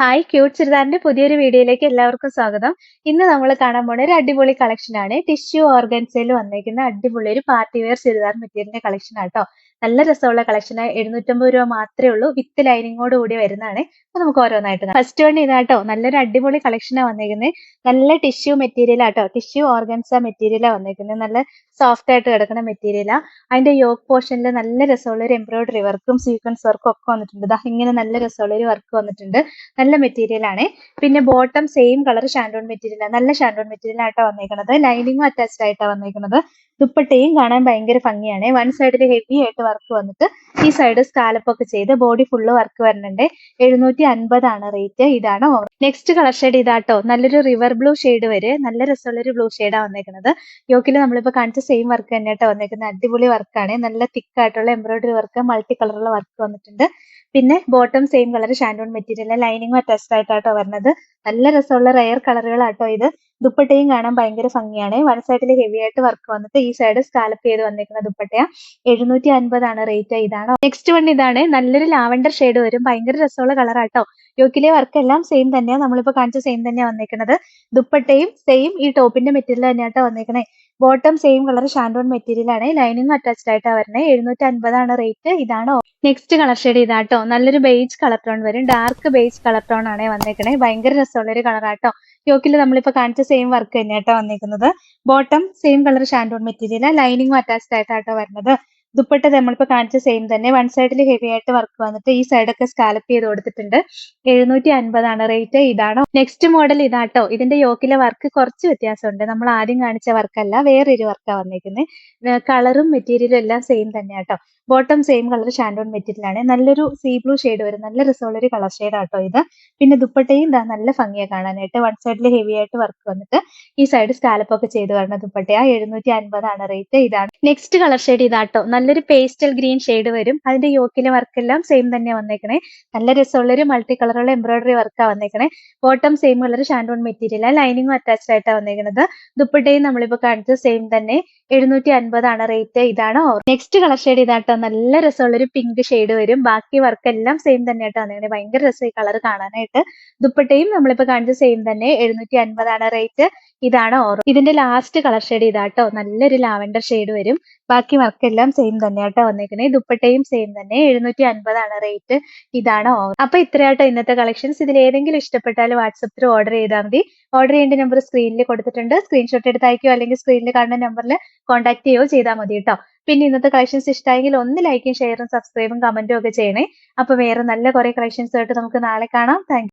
Hi cute ചുരിദാറിന്റെ പുതിയൊരു വീഡിയോയിലേക്ക് എല്ലാവർക്കും സ്വാഗതം. ഇന്ന് നമ്മൾ കാണാൻ പോണ ഒരു അടിപൊളി കളക്ഷൻ ആണ്. ടിഷ്യൂ ഓർഗൻസയിൽ വന്നേക്കുന്ന അടിപൊളി ഒരു പാർട്ടി വെയർ ചുരിദാർ മെറ്റീരിയലിന്റെ കളക്ഷൻ ആട്ടോ നല്ല രസമുള്ള കളക്ഷൻ എഴുന്നൂറ്റമ്പത് രൂപ മാത്രമേ ഉള്ളൂ. വിത്ത് ലൈനിങ്ങോട് കൂടി വരുന്നതാണ്. അപ്പൊ നമുക്ക് ഓരോന്നായിട്ട് ഫസ്റ്റ് വൺ ഇതാട്ടോ നല്ലൊരു അടിപൊളി കളക്ഷനാണ് വന്നേക്കുന്നത് നല്ല ടിഷ്യൂ മെറ്റീരിയൽ ആട്ടോ ടിഷ്യൂ ഓർഗൻസ മെറ്റീരിയലാണ് വന്നേക്കുന്നത് നല്ല സോഫ്റ്റ് ആയിട്ട് കിടക്കുന്ന മെറ്റീരിയലാ അതിന്റെ യോക്ക് പോർഷനിൽ നല്ല രസമുള്ള ഒരു എംബ്രോയിഡറി വർക്കും സീക്വൻസ് വർക്കും ഒക്കെ വന്നിട്ടുണ്ട്. ഇങ്ങനെ നല്ല രസമുള്ള ഒരു വർക്ക് വന്നിട്ടുണ്ട്. മെറ്റീരിയൽ ആണ്. പിന്നെ ബോട്ടം സെയിം കളർ ഷാൻഡോൺ മെറ്റീരിയൽ ആണ്. നല്ല ഷാൻഡോൺ മെറ്റീരിയൽ ആയിട്ടാണ് വന്നേക്കുന്നത് ലൈനിങ്ങും അറ്റാച്ച്ഡ് ആയിട്ടാണ് വന്നേക്കുന്നത് ദുപ്പട്ടയും കാണാൻ ഭയങ്കര ഭംഗിയാണ്. വൺ സൈഡിൽ ഹെവി ആയിട്ട് വർക്ക് വന്നിട്ട് ഈ സൈഡ് സ്കാലപ്പൊക്കെ ചെയ്ത് ബോഡി ഫുള്ള് വർക്ക് വരുന്നുണ്ട് എഴുന്നൂറ്റി അൻപതാണ് റേറ്റ് ഇതാണ് നെക്സ്റ്റ് കളർ ഷെയ്ഡ് ഇതാട്ടോ. നല്ലൊരു റിവർ ബ്ലൂ ഷെയ്ഡ് വരെ. നല്ല രസമുള്ള ഒരു ബ്ലൂ ഷെയ്ഡാണ് വന്നേക്കുന്നത് യോക്കിൽ നമ്മളിപ്പോൾ കാണിച്ച സെയിം വർക്ക് തന്നെയാട്ടോ വന്നേക്കുന്നത്. അടിപൊളി വർക്കാണ് നല്ല തിക്ക് ആയിട്ടുള്ള എംബ്രോയിഡറി വർക്ക് മൾട്ടി കളറുള്ള വർക്ക് വന്നിട്ടുണ്ട്. പിന്നെ ബോട്ടം സെയിം കളർ ഷാൻഡോൺ മെറ്റീരിയൽ ലൈനിങ്ങും അറ്റാച്ച്ഡ് ആയിട്ടാട്ടോ വരുന്നത്. നല്ല രസമുള്ള റയർ കളറുകളാട്ടോ ഇത്. ദുപ്പട്ടയും കാണാൻ ഭയങ്കര ഭംഗിയാണ്. വൺ സൈഡിൽ ഹെവി ആയിട്ട് വർക്ക് വന്നിട്ട് ഈ സൈഡ് സ്കാലപ്പ് ചെയ്ത് വന്നിരിക്കുന്ന ദുപ്പട്ടയാ എഴുന്നൂറ്റി അൻപതാണ് റേറ്റ് ഇതാണ്. നെക്സ്റ്റ് വൺ ഇതാണ്. നല്ലൊരു ലാവണ്ടർ ഷെയ്ഡ് വരും. ഭയങ്കര രസമുള്ള കളറാട്ടോ യോക്കിലെ വർക്ക് എല്ലാം സെയിം തന്നെയാണ് നമ്മളിപ്പോ കാണിച്ച സെയിം തന്നെയാണ് വന്നിരിക്കുന്നത് ദുപ്പട്ടയും സെയിം ഈ ടോപ്പിന്റെ മെറ്റീരിയൽ തന്നെയാട്ടോ വന്നേക്കണേ. ബോട്ടം സെയിം കളർ ഷാൻഡോൺ മെറ്റീരിയൽ ആണ്. ലൈനിങ് അറ്റാച്ച്ഡ് ആയിട്ടാണ് വരുന്നത് എഴുന്നൂറ്റി അൻപതാണ് റേറ്റ് ഇതാണ് നെക്സ്റ്റ് കളർ ഷെയ്ഡ് ഇതാട്ടോ. നല്ലൊരു ബേജ് കളർ ടോൺ വരും. ഡാർക്ക് ബേജ് കളർ ടോൺ ആണ് വന്നേക്കണേ. ഭയങ്കര രസമുള്ള ഒരു കളറാട്ടോ യോക്കിൽ നമ്മളിപ്പോ കാണിച്ച സെയിം വർക്ക് തന്നെയാട്ടോ വന്നേക്കുന്നത്. ബോട്ടം സെയിം കളർ ഷാൻഡോൺ മെറ്റീരിയൽ ലൈനിങ്ങും അറ്റാച്ച്ഡ് ആയിട്ടാട്ടോ വരുന്നത്. ദുപ്പട്ട നമ്മളിപ്പോ കാണിച്ച സെയിം തന്നെ. വൺ സൈഡിൽ ഹെവി ആയിട്ട് വർക്ക് വന്നിട്ട് ഈ സൈഡൊക്കെ സ്കാലപ്പ് ചെയ്ത് കൊടുത്തിട്ടുണ്ട്. എഴുന്നൂറ്റി അൻപതാണ് റേറ്റ് ഇതാണോ നെക്സ്റ്റ് മോഡൽ ഇതാട്ടോ. ഇതിന്റെ യോക്കിലെ വർക്ക് കുറച്ച് വ്യത്യാസമുണ്ട്. നമ്മൾ ആദ്യം കാണിച്ച വർക്കല്ല വേറൊരു വർക്കാണ് വന്നിരിക്കുന്നത് കളറും മെറ്റീരിയലും എല്ലാം സെയിം തന്നെയാട്ടോ. ബോട്ടം സെയിം കളർ ഷാൻഡോൺ മെറ്റീരിയൽ ആണ്. നല്ലൊരു സീ ബ്ലൂ ഷെയ്ഡ് വരും. നല്ല രസമുള്ള ഒരു കളർ ഷെയ്ഡ് ആട്ടോ ഇത്. പിന്നെ ദുപ്പട്ടയും ഇതാ നല്ല ഭംഗിയാ കാണാനായിട്ട്. വൺ സൈഡിൽ ഹെവി ആയിട്ട് വർക്ക് വന്നിട്ട് ഈ സൈഡ് സ്കാലപ്പ് ഒക്കെ ചെയ്ത് വരുന്ന ദുപ്പട്ടയാ. എഴുന്നൂറ്റി അൻപതാണ് റേറ്റ് ഇതാണ്. നെക്സ്റ്റ് കളർ ഷെയ്ഡ് ഇതാട്ടോ. നല്ലൊരു പേസ്റ്റൽ ഗ്രീൻ ഷെയ്ഡ് വരും. അതിന്റെ യോക്കിലെ വർക്ക് എല്ലാം സെയിം തന്നെ വന്നേക്കണേ. നല്ല രസമുള്ള ഒരു മൾട്ടി കളറുള്ള എംബ്രോയിഡറി വർക്കാ വന്നേക്കണേ ബോട്ടം സെയിം കളർ ഷാൻഡോൺ മെറ്റീരിയൽ ലൈനിങ്ങും അറ്റാച്ച്ഡ് ആയിട്ടാണ് വന്നേക്കുന്നത് ദുപ്പട്ടയും നമ്മളിപ്പോ കാണിച്ചത് സെയിം തന്നെ. എഴുന്നൂറ്റി അൻപതാണ് റേറ്റ് ഇതാണ് നെക്സ്റ്റ് കളർ ഷെയ്ഡ് ഇതാട്ടോ. നല്ല രസമുള്ള ഒരു പിങ്ക് ഷെയ്ഡ് വരും. ബാക്കി വർക്ക് എല്ലാം സെയിം തന്നെ ആയിട്ട് വന്നേക്കണേ. ഭയങ്കര രസം ഈ കളർ കാണാനായിട്ട്. ദുപ്പട്ടയും നമ്മളിപ്പോ കാണിച്ചത് സെയിം തന്നെ. എഴുന്നൂറ്റി അൻപതാണ് റേറ്റ് ഇതാണ് ഓറോ ഇതിന്റെ ലാസ്റ്റ് കളർ ഷെയ്ഡ് ഇതാട്ടോ. നല്ലൊരു ലാവൻഡർ ഷെയ്ഡ് വരും. ബാക്കി വർക്ക് എല്ലാം സെയിം തന്നെ ആട്ടോ വന്നേക്കുന്നത് ദുപ്പട്ടയും സെയിം തന്നെ. എഴുന്നൂറ്റി അൻപതാണ് റേറ്റ് ഇതാണ് ഓഫർ അപ്പൊ ഇത്രയാട്ടോ ഇന്നത്തെ കളക്ഷൻസ് ഇതിൽ ഏതെങ്കിലും ഇഷ്ടപ്പെട്ടാൽ വാട്സപ്പിൽ ഓർഡർ ചെയ്താൽ മതി. ഓർഡർ ചെയ്യേണ്ട നമ്പർ സ്ക്രീനിൽ കൊടുത്തിട്ടുണ്ട്. സ്ക്രീൻഷോട്ട് എടുത്ത് അല്ലെങ്കിൽ സ്ക്രീനിൽ കാണുന്ന നമ്പറിൽ കോൺടാക്ട് ചെയ്യുകയോ ചെയ്താൽ മതി കേട്ടോ പിന്നെ ഇന്നത്തെ കളക്ഷൻസ് ഇഷ്ടമായെങ്കിൽ ഒന്ന് ലൈക്കും ഷെയറും സബ്സ്ക്രൈബും കമന്റും ഒക്കെ ചെയ്യണേ. അപ്പൊ വേറെ നല്ല കുറെ കളക്ഷൻസ് ആയിട്ട് നമുക്ക് നാളെ കാണാം. താങ്ക്